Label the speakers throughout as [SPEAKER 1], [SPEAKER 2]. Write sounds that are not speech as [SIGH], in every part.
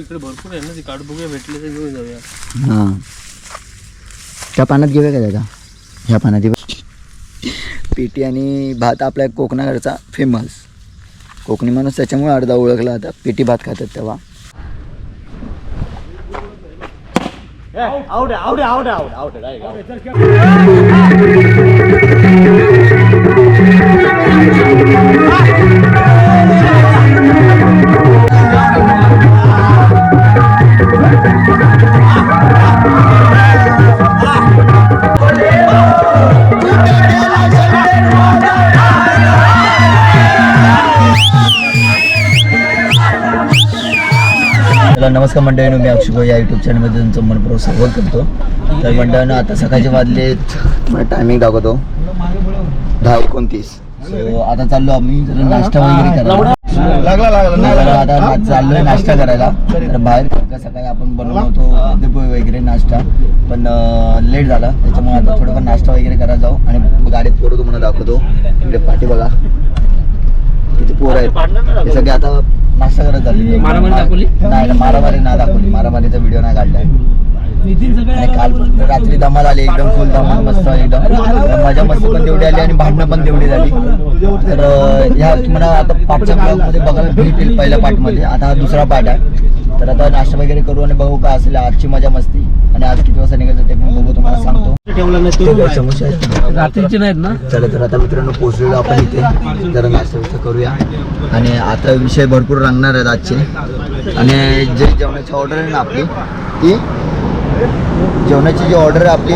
[SPEAKER 1] इकडे भरपूर आहे ना ती काढ भेटले तर घेऊन जाऊया.
[SPEAKER 2] त्या पानात घेऊया का दादा ह्या पानात पेटी आणि भात आपल्या कोकणाकडचा फेमस कोकणी माणूस त्याच्यामुळे अर्धा ओळखला आता. पेटी भात खातात तेव्हा. चला नमस्कार मंडळीनं मी अक्षय या युट्यूब चॅनलमध्ये तुमचं मनपूर्वक स्वागत करतो. तर मंडळानं आता सकाळचे वाजलेत मला टायमिंग दाखवतो. दहा एकोणतीस. सो आता चाललो आम्ही जरा नाश्ता वगैरे करायला.
[SPEAKER 3] लागला लागला
[SPEAKER 2] जरा आता चाललोय नाश्ता करायला. तर बाहेर सकाळी आपण बनवतो कांदेपोहे वगैरे नाश्ता. पण लेट झाला त्याच्यामुळे आता थोडंफार नाश्ता वगैरे करायला जाऊ. आणि गाडीत पोरं तुम्हाला दाखवतो. इकडे पाठी बघा. किती पोरं आहेत. हे सगळे आता नाश्ता करत झाले
[SPEAKER 1] मारामारी दाखवली?
[SPEAKER 2] नाही मारामारी नाही दाखवली. मारामारीचा व्हिडिओ नाही काढलाय काल रात्री धमाल आली एकदम फुल धमाल मस्त एकदम. मजा मस्ती पण तेवढी आली आणि भांडणं पण तेवढी झाली. तर ह्या तुम्हाला आता पाठच्या ब्लॉगमध्ये बघायला भेटेल पहिल्या पार्टमध्ये. आता हा दुसरा पार्ट आहे. तर आता नाश्ता वगैरे करू आणि बघू काय असेल. आजची मजा मस्ती. आणि आज किती वाजता निघायचं ते पण बघू तुम्हाला सांगतो.
[SPEAKER 1] रात्रीचे नाहीत ना?
[SPEAKER 2] चला तर आता मित्रांनो पोहोचलेलो आपण इथे. जरा नाश्ता करूया. आणि आता विषय भरपूर रंगणार आहेत आजचे. आणि जे जेवणाची ऑर्डर आहे ना आपली ती जेवणाची जी ऑर्डर आहे आपली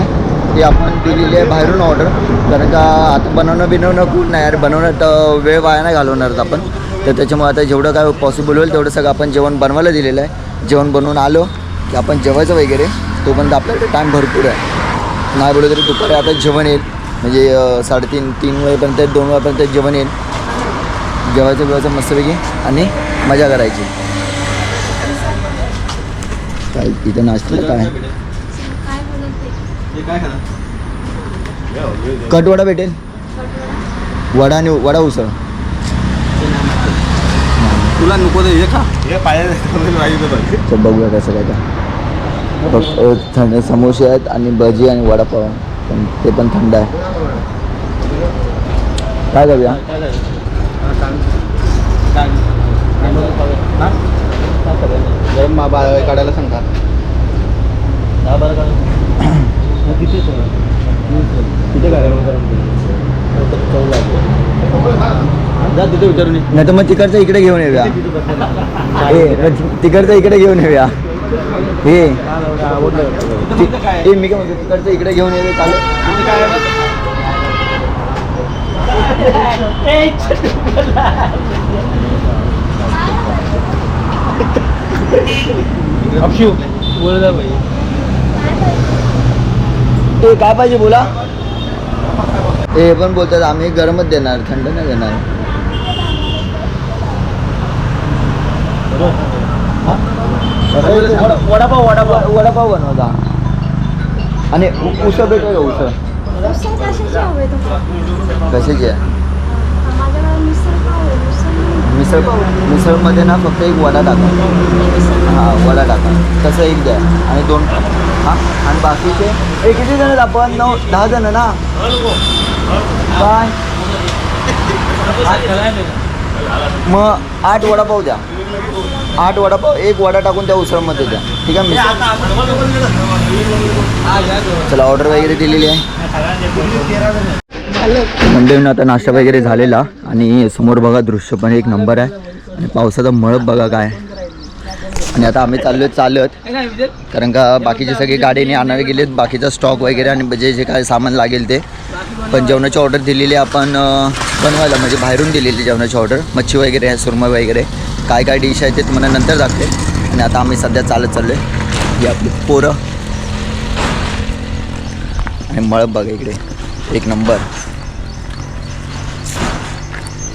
[SPEAKER 2] ती आपण दिलेली आहे बाहेरून ऑर्डर. कारण का आता बनवणं बिनवणं खूप नाही यार बनवण्यात वेळ वाया नाही घालवणार आपण. तर त्याच्यामुळे आता जेवढं काय पॉसिबल होईल तेवढं सगळं आपण जेवण बनवायला दिलेलं आहे. जेवण बनवून आलो की आपण जेवायचं वगैरे तोपर्यंत आपल्याकडे टाईम भरपूर आहे. नाही बोललं तरी दुपारी आता जेवण येईल. म्हणजे साडेतीन तीन वेळेपर्यंत दोन वेळेपर्यंत जेवण येईल. जेवायचं बिवायचं मस्तपैकी आणि मजा करायची. काय तिथं नाश्ता काय? कटवडा भेटेल. वडा आणि वडा उसळ.
[SPEAKER 3] तुला नको ते हे खा. हे पाहिजे
[SPEAKER 2] तर बघूया कसं काय काय. फक्त थंड समोसे आहेत आणि भजी आणि वडापाव. पण ते पण थंड आहे. काय करूया?
[SPEAKER 3] गरम काढायला सांगता
[SPEAKER 2] तिथे काय
[SPEAKER 3] जा तिथे विचारून ये.
[SPEAKER 2] नाही तर मग तिकडचं इकडे घेऊन येऊया. हे तिकडचं इकडे घेऊन येऊया. हे. ति- हे मी काय म्हणतो तिकडचं इकडे घेऊन येऊया चालेल?
[SPEAKER 1] अपशू. बोल भाई.
[SPEAKER 2] ते काय पाहिजे बोला? हे पण बोलतात आम्ही गरमच देणार थंड नाही देणार.
[SPEAKER 1] वडापाव वडापाव.
[SPEAKER 2] वडापाव बनवता आणि उसळ भेटेल का उसळ?
[SPEAKER 4] कशाची
[SPEAKER 2] आहे
[SPEAKER 4] माझ्याकडे मिसळ पाव आहे मिसळ
[SPEAKER 2] मिसळमध्ये ना फक्त एक वडा टाका. हां वडा टाका. तसं एक द्या. आणि दोन हां आणि बाकीचे ए किती जण आपण? नऊ दहा जण ना? काय? मग आठ वडापाव द्या. आठ वडापाव एक वडा टाकून त्या उसळमध्ये द्या. ठीक आहे मिसळ? चला ऑर्डर वगैरे दिलेली आहे. मंडळीनं आता नाश्ता वगैरे झालेला आणि समोर बघा दृश्य पण एक नंबर आहे. आणि पावसाचा मळप बघा काय. आणि आता आम्ही चाललो चालत. कारण का बाकीचे सगळे गाडीने आणायला गेलेत. बाकीचा स्टॉक वगैरे आणि जे जे काय सामान लागेल ते. पण जेवणाची ऑर्डर दिलेली आपण बनवायला. म्हणजे बाहेरून दिलेली जेवणाची ऑर्डर मच्छी वगैरे आहे सुरमई वगैरे. काय काय डिश आहे ते तुम्हाला नंतर दाखते आणि आता आम्ही सध्या चालत चाललो आहे ही आपली पोरं. आणि मळप बघा इकडे. एक नंबर.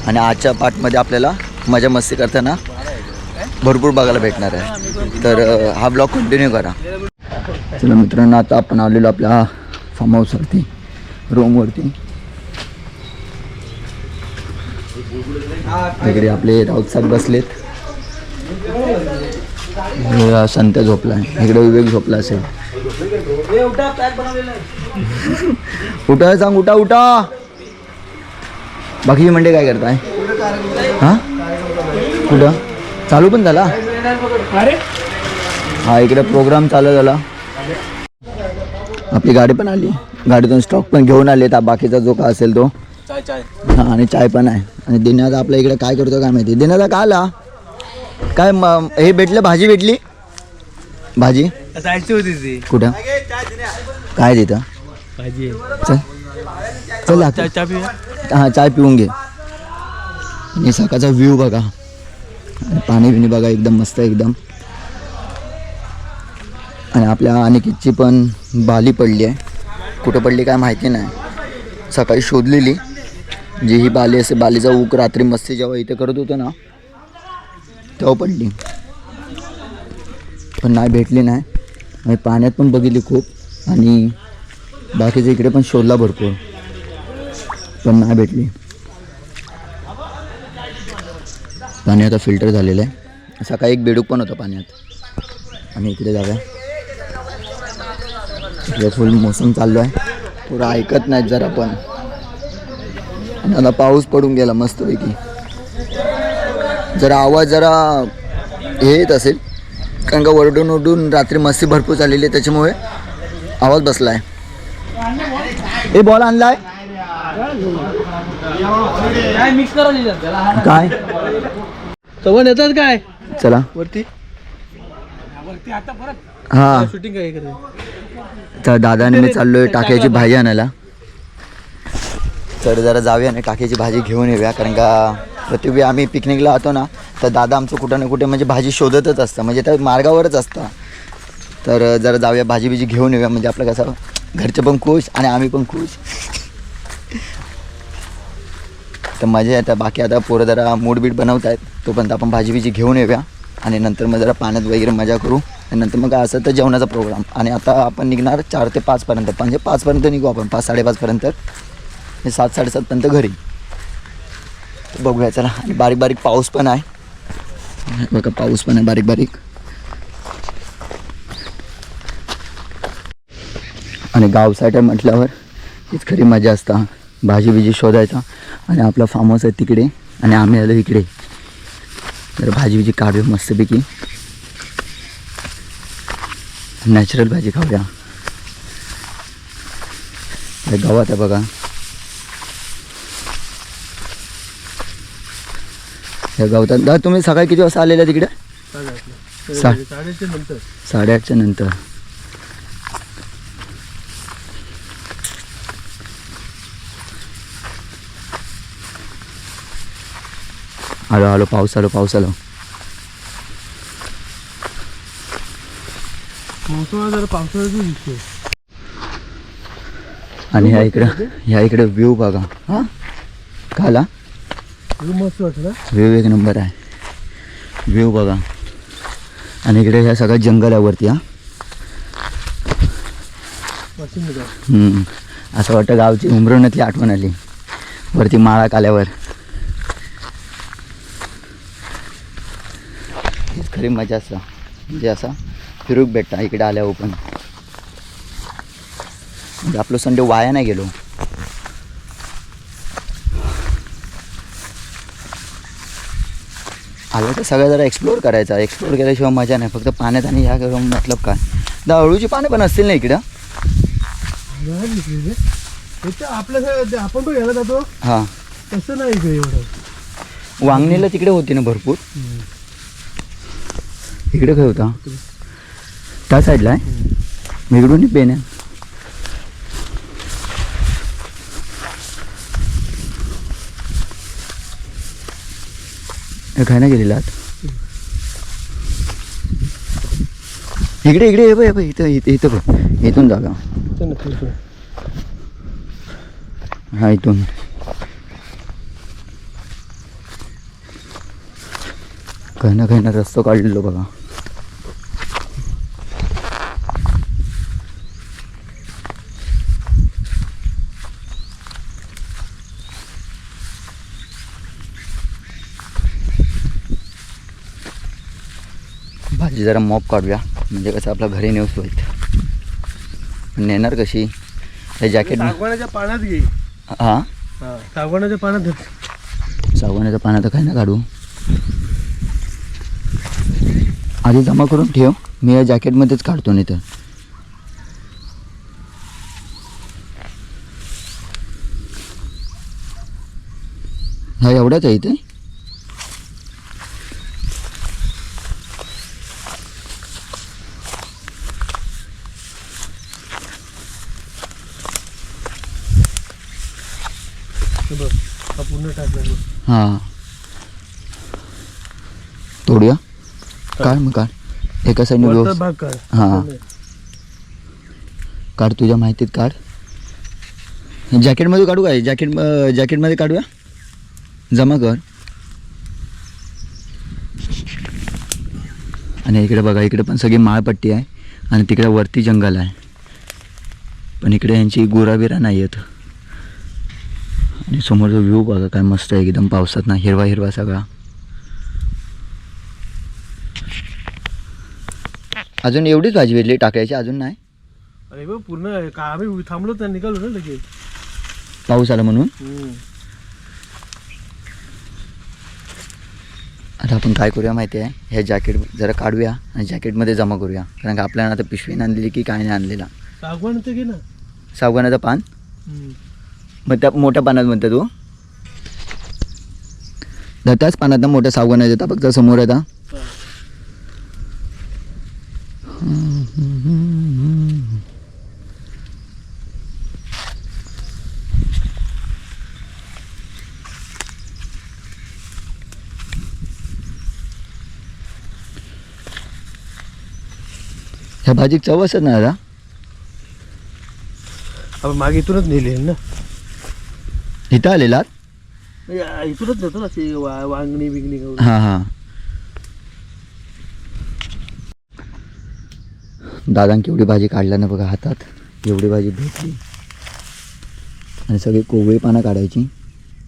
[SPEAKER 2] आणि आजच्या पार्टमध्ये आपल्याला मजा मस्ती करताना भरपूर बघायला भेटणार आहे. तर हा ब्लॉग कंटिन्यू करा. चला मित्रांनो आता आपण आलेलो आपल्या फार्म हाऊसवरती रूमवरती इकडे आपले राऊत साहेब बसलेत. संत झोपलाय इकडे विवेक झोपला असेल. [LAUGHS] उठा सांग उठा उठा. बाकीची मंडळी काय करताय? हा? कुठं? चालू पण झाला? हा इकडे प्रोग्राम चालू झाला. आपली गाडी पण आली. गाडीतून स्टॉक पण घेऊन आले. त्या बाकीचा जो का असेल तो. हा आणि चाय पण आहे. आणि दिनाचा आपल्या इकडे काय करतो काय माहिती? दिनाचा का आला? काय हे भेटलं? भाजी भेटली? भाजी?
[SPEAKER 1] होती
[SPEAKER 2] कुठं? काय तिथं?
[SPEAKER 1] भाजी
[SPEAKER 2] चल. चल. हा चाय पिऊन घे. आणि सकाळचा व्ह्यू बघा. पाणी बिणी बघा एकदम मस्त एकदम. आणि आपल्या अनिकेतची पण बाली पडली आहे. कुठं पडली काय माहिती नाही. सकाळी शोधलेली. जी ही बाली असे बालीचा ऊक रात्री मस्ती जेव्हा इथे करत होतो ना तेव्हा पडली. पण नाही भेटली नाही. पाण्यात पण बघितली खूप. आणि बाकीच्या इकडे पण शोधला भरपूर. पण नाही भेटली. पाणी आता फिल्टर झालेलं आहे. सकाळी एक बेडूक पण होतं पाण्यात. आणि इकडे जागा इकडे फुल मोसम चाललो आहे. पुरा ऐकत नाहीत जरा पण. आणि आता पाऊस पडून गेला मस्तपैकी. जरा आवाज जरा हे येत असेल. कारण का वरडून ओरडून रात्री मस्ती भरपूर चाललेली आहे त्याच्यामुळे आवाज बसला आहे. हे बॉल आणलाय?
[SPEAKER 1] काय? मिक्स करा त्याला
[SPEAKER 2] काय
[SPEAKER 1] चव्हाण येतात काय?
[SPEAKER 2] चला.
[SPEAKER 1] वरती?
[SPEAKER 2] हा.
[SPEAKER 1] शूटिंग काय करते
[SPEAKER 2] तर दादाने मी चाललोय टाक्याची भाजी आणायला. तर जरा जाऊया आणि टाक्याची भाजी घेऊन येऊया कारण का प्रत्येक वेळी आम्ही पिकनिकला जातो ना तर दादा आमचं कुठं ना कुठे म्हणजे भाजी शोधतच असतं म्हणजे त्या मार्गावरच असतं. तर जरा जाऊया भाजी बिजी घेऊन येऊया म्हणजे आपलं कसं घरचे पण खुश आणि आम्ही पण खुश. तर मजा येतं बाकी आता पोरं जरा मूड बीट बनवत आहेत तोपर्यंत आपण भाजी बिजी घेऊन येऊया. आणि नंतर मग जरा पाण्यात वगैरे मजा करू. आणि नंतर मग असं तर जेवणाचा प्रोग्राम आणि आता आपण निघणार चार ते पाचपर्यंत म्हणजे पाचपर्यंत निघू आपण पाच साडेपाचपर्यंत आणि सात साडेसातपर्यंत घरी. बघूया चला. आणि बारीक बारीक पाऊस पण आहे. बघा पाऊस पण आहे बारीक बारीक. आणि गाव साईड आहे म्हटल्यावर हीच खरी मजा असता. भाजी बिजी शोधायचा. आणि आपला फार्म हाऊस आहे तिकडे. आणि आम्ही आलो इकडे. तर भाजी बिजी काढूया मस्तपैकी. नॅचरल भाजी खाऊया. हे गावात आहे बघा. या गावात दादा तुम्ही सकाळी किती वाजता आलेल्या तिकडे? सा-
[SPEAKER 1] साडेचे नंतर.
[SPEAKER 2] साडेआठच्या नंतर. आलो आलो पाऊस आलो पाऊस आलो आणि ह्या इकडं ह्या इकडे व्ह्यू बघा. हां?
[SPEAKER 1] मस्त वाटलं
[SPEAKER 2] व्ह्यू एक नंबर आहे. व्ह्यू बघा. आणि इकडे ह्या सगळं जंगल आहे वरती हा. असं वाटतं गावची उमरवण्यातली आठवण आली. वरती माळा काल्यावर हीच खरी मजा असतं म्हणजे असं फिरूक भेटता इकडे आल्यावर पण. म्हणजे आपलं संडे वाया नाही गेलो. आलं तर सगळं जरा एक्सप्लोअर करायचा. एक्सप्लोअर केल्याशिवाय मजा नाही. फक्त पाण्यात आणि ह्या करून मतलब काय? दा अळूची पानं पण असतील ना इकडं?
[SPEAKER 1] आपल्या आपण पण घ्यायला जातो.
[SPEAKER 2] हां.
[SPEAKER 1] तसं नाही
[SPEAKER 2] वांगणीला तिकडे होती ना भरपूर. इकडे काय होता त्या साईडला आहे. मी इकडून पेन आहे. काय नाही गेलेला आत इकडे इकडे ये बघ, इथं इथं इथं बघ. इथून जागा. हा इथून. काही ना काही ना रस्ता काढलेलो बघा. भाजी जरा मॉप काढूया म्हणजे कसं आपलं घरी नेऊस होईल. नेणार कशी? हे जॅकेट
[SPEAKER 1] सागवानाच्या पाण्यात घे.
[SPEAKER 2] हां?
[SPEAKER 1] सागवानाच्या पाण्यात
[SPEAKER 2] पाण्याचं काय ना काढू? आधी जमा करून ठेव. मी या जॅकेटमध्येच काढतो नाही तर हा एवढाच आहे इथे?
[SPEAKER 1] बघ. हा पूर्ण टाकला बघ.
[SPEAKER 2] हां. तोडूया? काढ मग काढ. एका साईडने
[SPEAKER 1] वरचा
[SPEAKER 2] व्यवस्थित.
[SPEAKER 1] भाग काढ.
[SPEAKER 2] हा. काढ तुझ्या माहितीत काढ. जॅकेटमध्ये काढू काय? जॅकेट जॅकेटमध्ये काढूया? जमा कर. आणि इकडे बघा इकडे पण सगळी माळपट्टी आहे. आणि तिकडे वरती जंगल आहे. पण इकडे यांची गुराबिरा नाही आहेत. आणि समोरचा व्ह्यू बघा काय मस्त आहे एकदम पावसात ना हिरवा हिरवा सगळा. अजून एवढीच भाजी भेटली टाकायची अजून नाही?
[SPEAKER 1] अरे पूर्ण का आम्ही थांबलो तर निघालो ना लगेच.
[SPEAKER 2] पाऊस आला म्हणून?
[SPEAKER 1] हम्म.
[SPEAKER 2] आता आपण काय करूया माहिती आहे? हे जॅकेट जरा काढूया आणि जॅकेटमध्ये जमा करूया. कारण का आपल्याला आता पिशवीने आणलेली की काय नाही आणलेला?
[SPEAKER 1] सागवान तर घे ना.
[SPEAKER 2] सावगानाचं पान?
[SPEAKER 1] हम्म.
[SPEAKER 2] मग त्या मोठ्या पानात म्हणतो तू. तर त्याच पानात ना मोठ्या सावगाना येतात फक्त समोर
[SPEAKER 1] येता
[SPEAKER 2] ह्या भाजीक चव असत ना दादा?
[SPEAKER 1] आपण मागे इथूनच नेली ना.
[SPEAKER 2] इथं आलेला
[SPEAKER 1] या, इथूनच ना ते वा- वांगणी बिंगणी.
[SPEAKER 2] हां हां. दादांनी केवढी भाजी काढल्या ना बघा हातात. एवढी भाजी भेटली. आणि सगळी कोवळी पानं काढायची.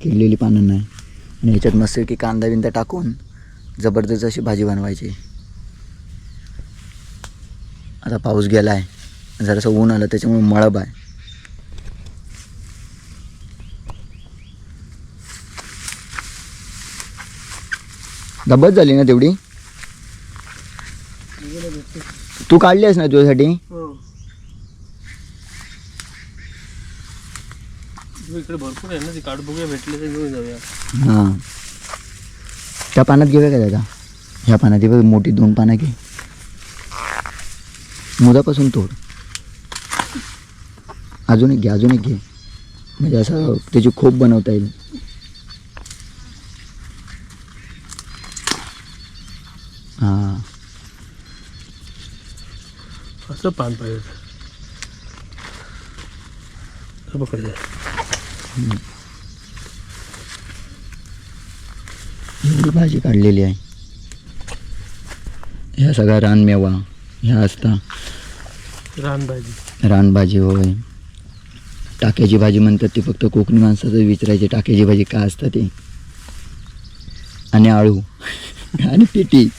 [SPEAKER 2] किडलेली पानं नाही. आणि ह्याच्यात मस्त की कांदा बिंदा टाकून जबरदस्त अशी भाजी बनवायची. आता पाऊस गेला आहे जरासं ऊन आलं त्याच्यामुळे मळब आहे. दबत झाली ना तेवढी? तू काढली आहेस ना तुझ्यासाठी?
[SPEAKER 1] हो. इकडे इकडे भरपूर आहे ना ते काढ बघूया भेटले तर घेऊन जाऊया.
[SPEAKER 2] हां. त्या पानात घेऊया का दादा? ह्या पानात बघ मोठी दोन पानं घे. मुदापासून तोड. अजून एक घे अजून एक घे. म्हणजे असं त्याची खोप बनवता येईल. हां.
[SPEAKER 1] असं पान पाहिजे.
[SPEAKER 2] भाजी काढलेली आहे. ह्या सगळा रानमेवा ह्या असता.
[SPEAKER 1] रानभाजी
[SPEAKER 2] रानभाजी होय. टाक्याची भाजी म्हणतात ती फक्त कोकणी माणसाचं विचारायची टाक्याची भाजी काय असतं ते? आणि आळू. आणि पिटी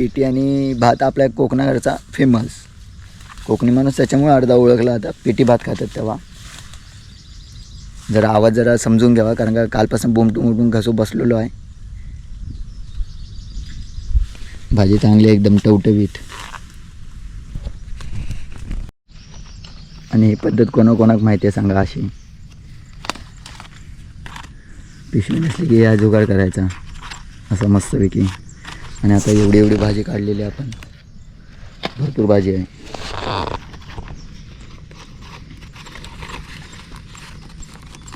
[SPEAKER 2] पेटी आणि भात आपल्या कोकणाकडचा फेमस कोकणी माणूस त्याच्यामुळे अर्धा ओळखला आता पेटी भात खातात तेव्हा. जरा आवाज जरा समजून घ्यावा कारण का कालपासून बोमटून उमटून घसू बसलेलो आहे. भाजी चांगली आहे, एकदम टवटवीत. आणि ही पद्धत कोणाकोणाक माहिती आहे सांगा अशी. पिशवी नसली की या जुगाड करायचा. असं मस्तपैकी. आणि आता एवढी एवढी भाजी काढलेली आपण. भरपूर भाजी आहे.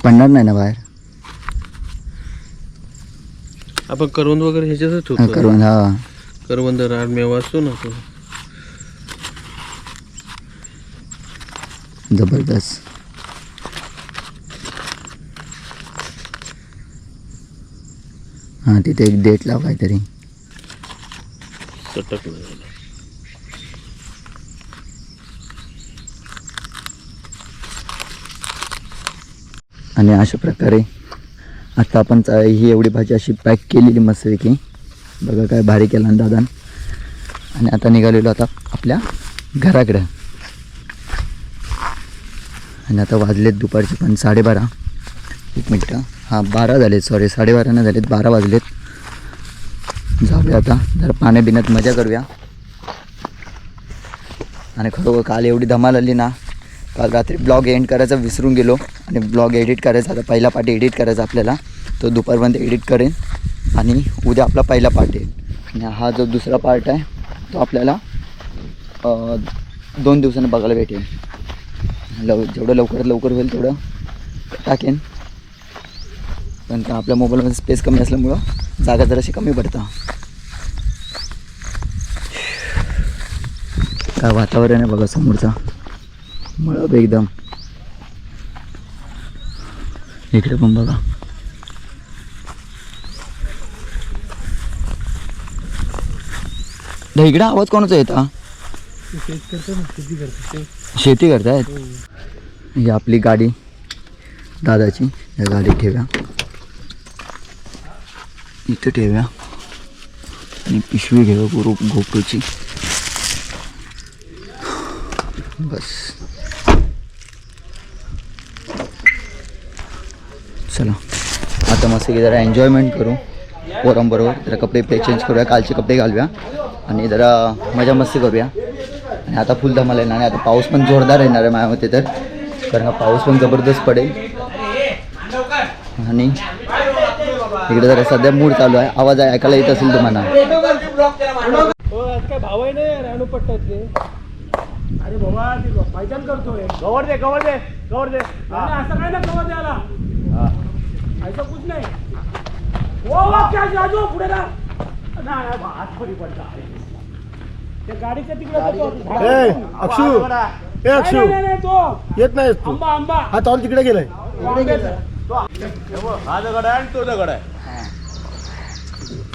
[SPEAKER 2] पडणार नाही ना बाहेर?
[SPEAKER 1] आपण करवंद वगैरे ह्याच्यातच
[SPEAKER 2] हा,
[SPEAKER 1] ठेवतो
[SPEAKER 2] करवंद हा.
[SPEAKER 1] करवंद रानमेवा असतो ना तो.
[SPEAKER 2] जबरदस्त. हां तिथे एक डेट लाव काहीतरी.
[SPEAKER 1] चटक नाही
[SPEAKER 2] आणि अशा प्रकारे आता आपण ही एवढी भाजी अशी पॅक केलेली मस्तपैकी. बघा काय भारी केला ना दादा आणि आता निघालेलो आता आपल्या घराकडं. आणि आता वाजलेत दुपारचे पण साडेबारा. एक मिनटं. हां बारा झालेत सॉरी साडेबारा नाही झालेत बारा वाजलेत. जाऊया आता. जरा पाण्या बिण्यात मजा करूया. आणि खरोखर काल एवढी धमाल आली ना काल रात्री ब्लॉग एंड करायचा विसरून गेलो. आणि ब्लॉग एडिट करायचा आता पहिला पार्ट एडिट करायचा आपल्याला. तो दुपारपर्यंत एडिट करेन. आणि उद्या आपला पहिला पार्ट येईल. आणि हा जो दुसरा पार्ट आहे तो आपल्याला दोन दिवसांनी बघायला भेटेल. लव जेवढं लवकरात लवकर होईल तेवढं टाकेन. पण का आपल्या मोबाईलमध्ये स्पेस कमी असल्यामुळं जागा जराशी कमी पडतं. काय वातावरण आहे बघा समोरचा. मळब एकदम. इकडे पण बघा. इकडे आवाज कोणाचा येता?
[SPEAKER 1] शेती
[SPEAKER 2] करतायत? ही आपली गाडी दादाची. या गाडी ठेव्या इथं ठेवूया आणि पिशवी घेऊ गुरु गोप्रोची बस. चला. आता मस्त की जरा एन्जॉयमेंट करू. पोरांबरोबर जरा कपडे पे चेंज करूया. कालचे कपडे घालूया. आणि जरा मजा मस्ती करूया. आणि आता फुल धमाल येणार आणि आता पाऊस पण जोरदार येणार आहे माझ्या मते तर. कारण हा पाऊस पण जबरदस्त पडेल. आणि इकडे जरा सध्या मूड चालू आहे. आवाज आहे ऐकायला येत असेल तुम्हाला.
[SPEAKER 1] हो नाही ते अरे बाबा ती पायचान करतोय.
[SPEAKER 3] गवर दे गवर दे गवर दे.
[SPEAKER 1] असं काय ना द्याला ऐसा कुछ नाही. ओ वा क्या जाजो पुढे ना नाही नाही, हात फरी पडता त्या गाडीच्या तिकडे जातो.
[SPEAKER 5] ए, अक्षू. ए
[SPEAKER 1] नाही,
[SPEAKER 5] अक्षू.
[SPEAKER 1] नाही, नाही, नाही, तो.
[SPEAKER 5] येत नाहीस तू.
[SPEAKER 1] आंबा आंबा.
[SPEAKER 5] हा तॉल तिकडे गेलाय.
[SPEAKER 1] आंब्याचा.
[SPEAKER 3] हा दगड आहे आणि तो दगड आहे.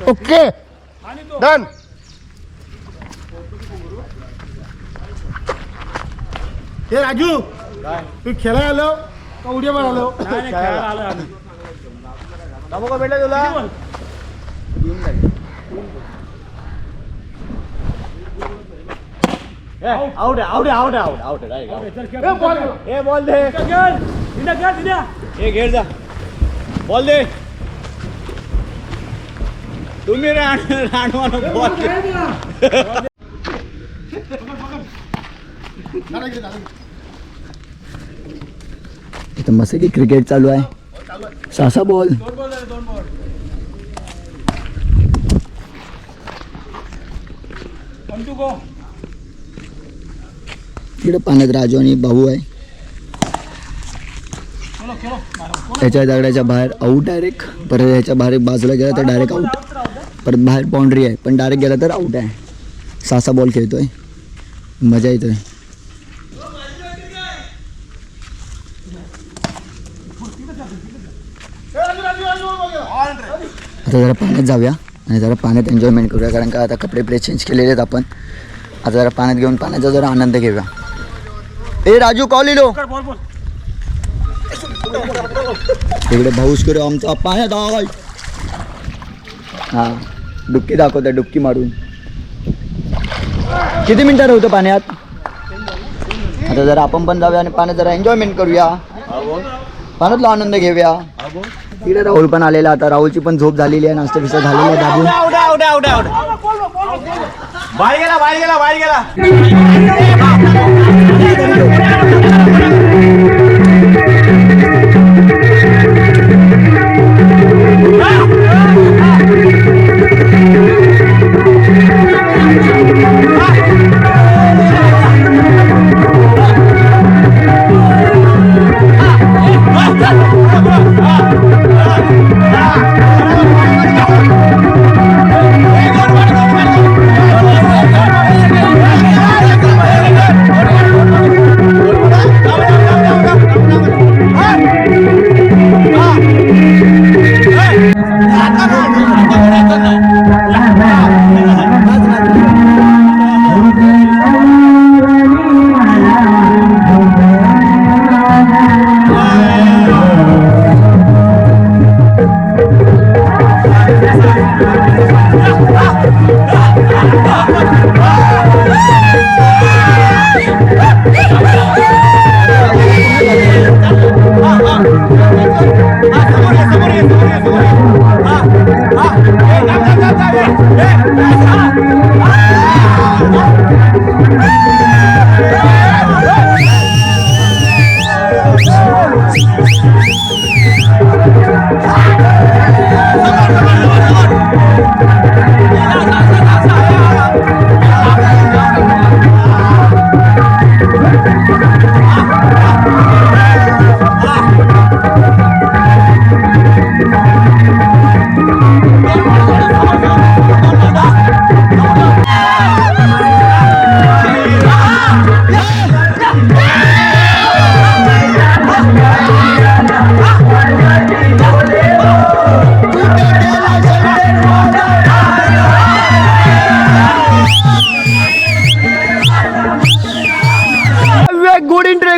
[SPEAKER 5] ओके. डन. हे राजू तू खेळायला आलो का उड्या मार आलो?
[SPEAKER 1] नाही, नाही, खेळायला आलोय आम्ही.
[SPEAKER 3] कामो का भेटला तुला. आउट आहे आउट आउट आहे आउट आउट
[SPEAKER 5] बॉल.
[SPEAKER 3] ए बॉल दे. घेर जा. बॉल दे. तुम्ही राणू
[SPEAKER 2] मस्त की क्रिकेट चालू आहे. सासा बॉल.
[SPEAKER 1] दोन
[SPEAKER 2] इकडे पाण्यात राजू आणि भाऊ आहे. त्याच्या दगडाच्या बाहेर आऊट डायरेक्ट परत ह्याच्या बाहेर बाजूला गेला तर डायरेक्ट आऊट परत बाहेर बाउंड्री आहे. पण डायरेक्ट गेला तर आऊट आहे. सासा बॉल खेळतोय. मजा येतोय. आता जरा पाण्यात जाऊया आणि जरा पाण्यात एन्जॉयमेंट करूया. कारण का आता कपडे प्ले चेंज केलेले आहेत आपण. आता जरा पाण्यात घेऊन पाण्याचा जरा आनंद घेऊया. ए राजू कॉल इलो इकडे भाऊस करू आमचा. पाण्यात आवाज हा. डुबकी दाखवतात डुबकी मारून. किती मिनटं राहतो पाण्यात? आता जरा आपण पण जाऊया आणि पाण्यात जरा एन्जॉयमेंट करूया. पाण्यातला आनंद घेऊया. तिकडे राहुल पण आलेला आता राहुलची पण झोप झालेली आहे नाश्ता पिसा झालेला आहे
[SPEAKER 3] बाहेर गेला गेला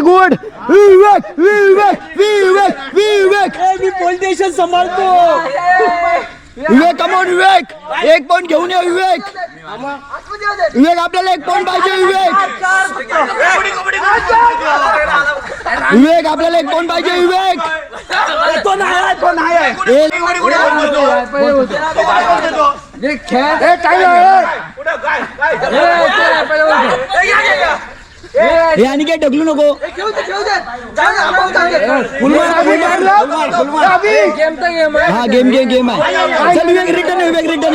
[SPEAKER 2] गुड। विवेक विवेक विवेक विवेक।
[SPEAKER 1] मी पोलीस स्टेशन सांभाळतो
[SPEAKER 2] विवेक कमोन विवेक। एक पॉइंट घेऊन ये विवेक। विवेक आपल्याला एक पॉईंट पाहिजे विवेक। विवेक आपल्याला एक पॉईंट पाहिजे विवेक।
[SPEAKER 1] तो नाही तो नाही
[SPEAKER 2] ए, हे आणि काय ढकलू नको? हा गेम गेम गेम आहे. चल विवेक रिटर्न विवेक रिटर्न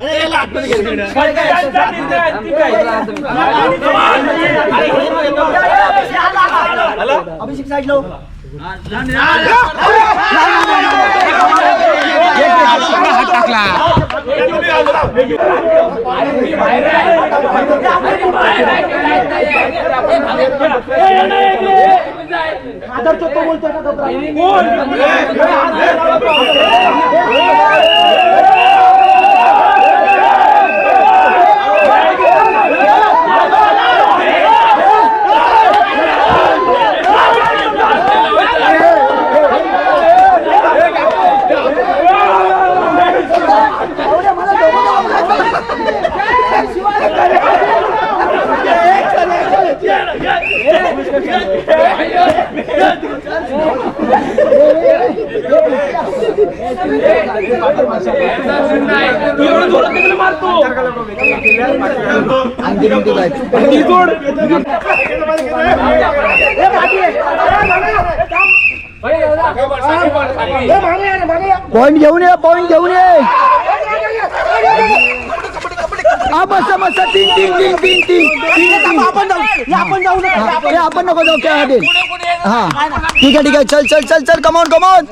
[SPEAKER 1] अभिषेक
[SPEAKER 2] फुल कमाल फुल कमाल अभिषेक साईड लो आणखी पॉइंट घेऊन ये पॉइंट घेऊन ये हा मस्त मस्त तीन तीन तीन तीन तीन तीन. आपण जाऊ आपण जाऊ आपण नको जाऊ काय हटेल हा. ठीक आहे ठीक आहे. चल चल चल चल कमॉन कमॉन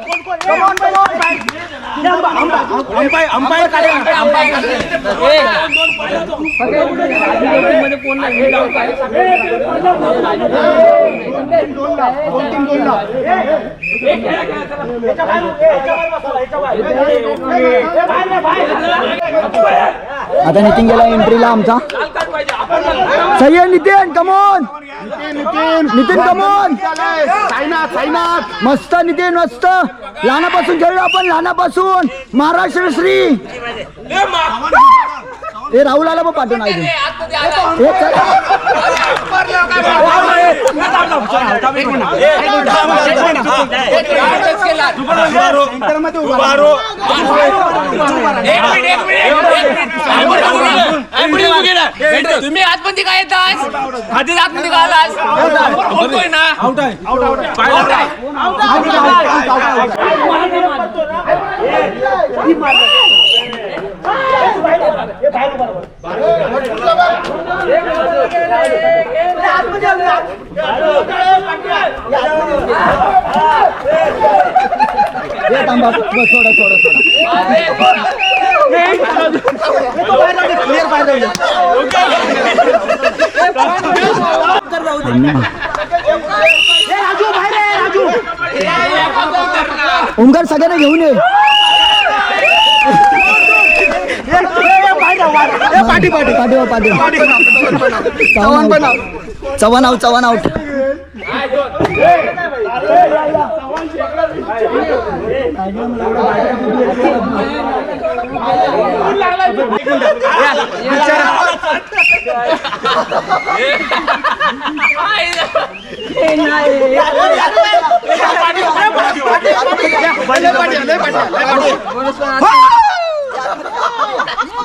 [SPEAKER 2] आता नितीन गेला एंट्रीला आमचा. सही Nitin come on Nitin come on
[SPEAKER 5] Sainath Sainath
[SPEAKER 2] मस्त नितीन मस्त. लहानापासून खेळलो आपण लहानापासून. महाराष्ट्र श्री. ते राहुल आला बघ पाठवून हे चल.
[SPEAKER 6] तुम्ही आतमध्ये काय येतात आधी आतमध्ये काय आलास बोलतोय ना आउट आहे आउट आहे
[SPEAKER 2] हे थांबा सोडा सोडा ओमकार सगळ्यांना घेऊन ये. पाठी पाठी पाठी पाठी चव्हाण चव्हाण आऊट चव्हाण आऊट
[SPEAKER 3] नाही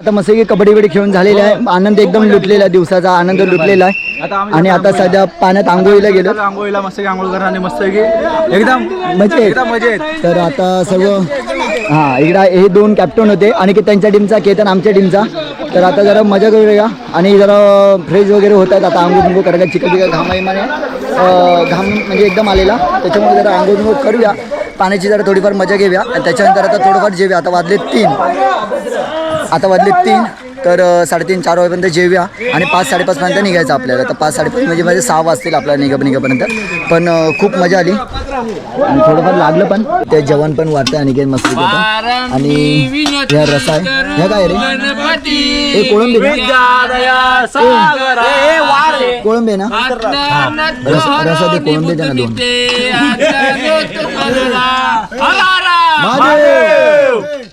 [SPEAKER 2] आता मस्त की कबड्डी बिडी खेळून झालेला आहे. आनंद एकदम लुटलेला आहे दिवसाचा आनंद लुटलेला आहे. आणि आता सध्या पाण्यात आंघोळीला गेलो.
[SPEAKER 3] आंघोळीला मस्त आंघोळ करा आणि मस्त की एकदम
[SPEAKER 2] मजेत.
[SPEAKER 3] मजेत
[SPEAKER 2] तर आता सर्व हा इकडं हे दोन कॅप्टन होते आणि की त्यांच्या टीमचा केतन आमच्या टीमचा तर आता जरा मजा करूया आणि जरा फ्रेश वगैरे होत आहेत. आता आंघोळ बिंघोळ करायला चिकन चिकन घामाईमाने घाम म्हणजे एकदम आलेला. त्याच्यामुळे जरा आंघोळ बिंघोळ करूया. पाण्याची जरा थोडीफार मजा घेऊया. आणि त्याच्यानंतर आता थोडंफार जेव्या. आता वाजले तीन. आता वाजले तीन. तर अ, साडेतीन चार वाजेपर्यंत जेवूया आणि पाच साडेपाचपर्यंत निघायचं आपल्याला. तर पाच साडेपाच म्हणजे म्हणजे सहा वाजतील आपल्याला निघा निघापर्यंत. पण अ, खूप मजा आली. आणि थोडंफार लागलं पण. ते जेवण पण वाटतं आणि मस्त आणि ह्या रसा आहे. ह्या काय रे? हे कोळंबी? कोळंबी ना? रस रसा ते कोळंबी द्या ना दोन
[SPEAKER 6] दोन